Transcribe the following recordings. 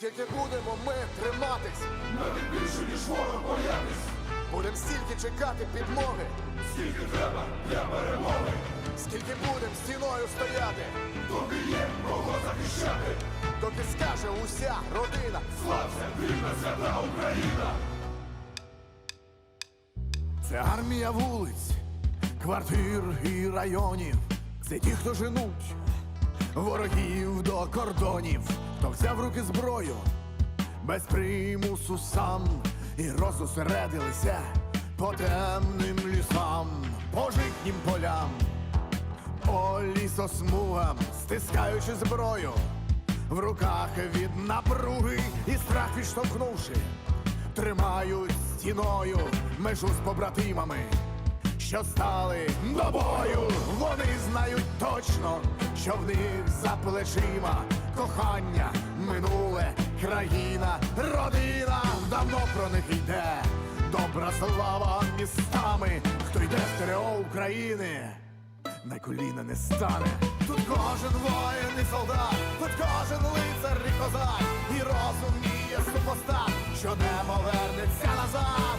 Скільки будемо ми триматись, Навіть більше, ніж ворог боятись, будем стільки чекати підмоги, скільки треба для перемоги, скільки будем стіною стояти, тобі є кого захищати. доки скаже уся родина. Слався, вільна свята Україна. Це армія вулиць, квартир і районів. Це ті, хто женуть ворогів до кордонів, хто взяв руки зброю без примусу сам і розосередилися по темним лісам, по житнім полям, по лісосмугам, стискаючи зброю в руках від напруги і страх відштовхнувши тримають стіною межу з побратимами, що стали до бою. Вони знають точно, що в них за плечима, кохання, минуле, країна, родина, давно про них йде, добра слава містами, хто йде в стерео України, на коліна не стане. Тут кожен воїн і солдат, тут кожен лицар і козак, і розуміє супостат, що не повернеться назад.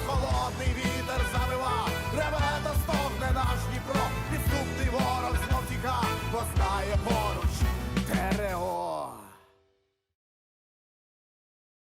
зростає.